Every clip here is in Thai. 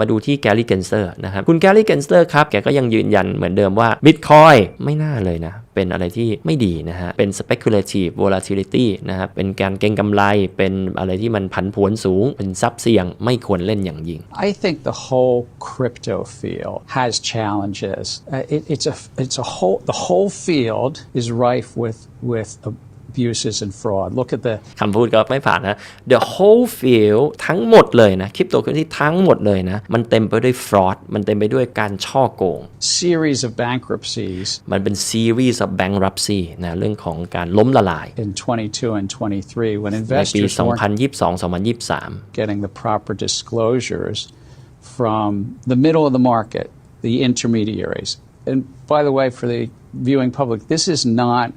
มาดูที่แกลลี่เกนเซอร์นะครับคุณแกลลี่เกนเซอร์ครับแกก็ยังยืนยันเหมือนเดิมว่า Bitcoin ไม่น่าเลยนะ เป็นอะไรที่ไม่ดีนะฮะ เป็น speculative volatility นะครับเป็นการเก็งกำไร เป็นอะไรที่มันผันผวนสูง เป็นซับเสี่ยง ไม่ควรเล่นอย่างยิ่ง I think the whole crypto field has challenges. Uh, it, it's a it's a whole the whole field is rife with with abuses and fraud. Look at the คำพูดก็ไม่ผ่านนะ the whole field ทั้งหมดเลยนะ คริปโตเคอเรนซีทั้งหมดเลยนะ มันเต็มไปด้วย fraud มันเต็มไปด้วยการช่อโกง series of bankruptcies มันเป็น series of bankruptcy นะเรื่องของการล้มละลาย in 22 and 23 when ในปี investors weren't 2022-2023 getting the proper disclosures from the middle of the market, the intermediaries. And by the way, for the viewing public, this is not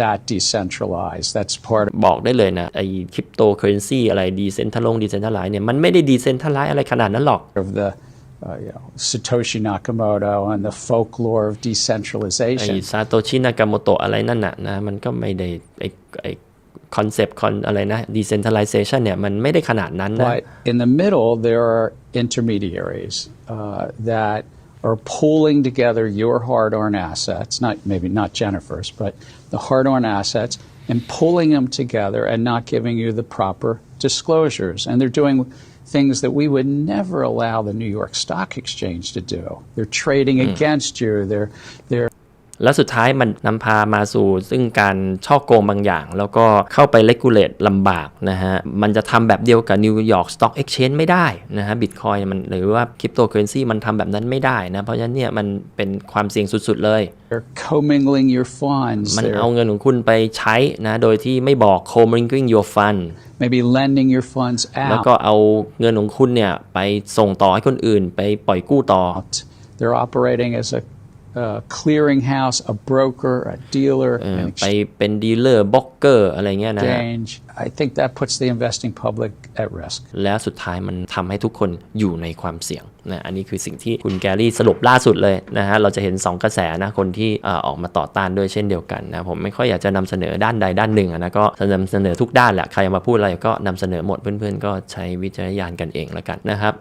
that decentralized. That's part of บอกได้เลยนะไอ้คริปโตเคอเรนซีอะไรดีเซนทัลลงดีเซนทัลไลเนี่ยมันไม่ได้ดีเซนทัลไลอะไรขนาดนั้นหรอก of the uh, you know, Satoshi Nakamoto and the folklore of ไอ้ decentralization. ซาโตชินากาโมโตะอะไรนั่นน่ะนะมันก็ไม่ได้ไอ้ไอ้คอนเซปต์คอนอะไรนะ decentralization เนี่ยมันไม่ได้ขนาดนั้นนะ But in the middle, there are intermediaries uh, that are pooling together your hard-earned assets, not maybe not Jennifer's, but the hard-earned assets, and pulling them together and not giving you the proper disclosures. And they're doing things that we would never allow the New York Stock Exchange to do. They're trading hmm. against you. They're they're แล้วสุดท้ายมันนำพามาสู่ ซึ่งการช่อโกงบางอย่าง แล้วก็เข้าไปเลกูเลตลำบากนะฮะ มันจะทำแบบเดียวกับนิวยอร์กสต็อกเอ็กชแนนไม่ได้นะฮะบิตคอยมันหรือว่าคริปโตเคอเรนซีมันทำแบบนั้นไม่ได้นะ เพราะฉะนั้นเนี่ยมันเป็นความเสี่ยงสุด ๆ เลย they're commingling your funds. มัน They're เอาเงินของคุณไปใช้นะ โดยที่ไม่บอก co-mingling your fund maybe lending your funds แล้ว out. ก็เอาเงินของคุณเนี่ยไปส่งต่อให้คนอื่นไปปล่อยกู้ต่อ They're operating as a uh, clearinghouse, a broker, a dealer, เออ an ไปเป็นดีลเลอร์บล็อกเกอร์อะไรเงี้ยนะฮะ exchange. I think that puts the investing public at risk. แล้วสุดท้ายมันทำให้ทุกคนอยู่ในความเสี่ยงนะอันนี้คือสิ่งที่คุณแกรี่สรุปล่าสุดเลยนะฮะเราจะเห็น 2 กระแสนะคนที่เอ่อออกมาต่อต้านด้วยเช่นเดียวกันนะผมไม่ค่อยอยากจะนำเสนอด้านใดด้านหนึ่งอะนะก็จะนำเสนอทุกด้านแหละใครมาพูดอะไรก็นำเสนอหมดเพื่อนๆ ก็ใช้วิจารณญาณกันเองแล้วกันนะครับ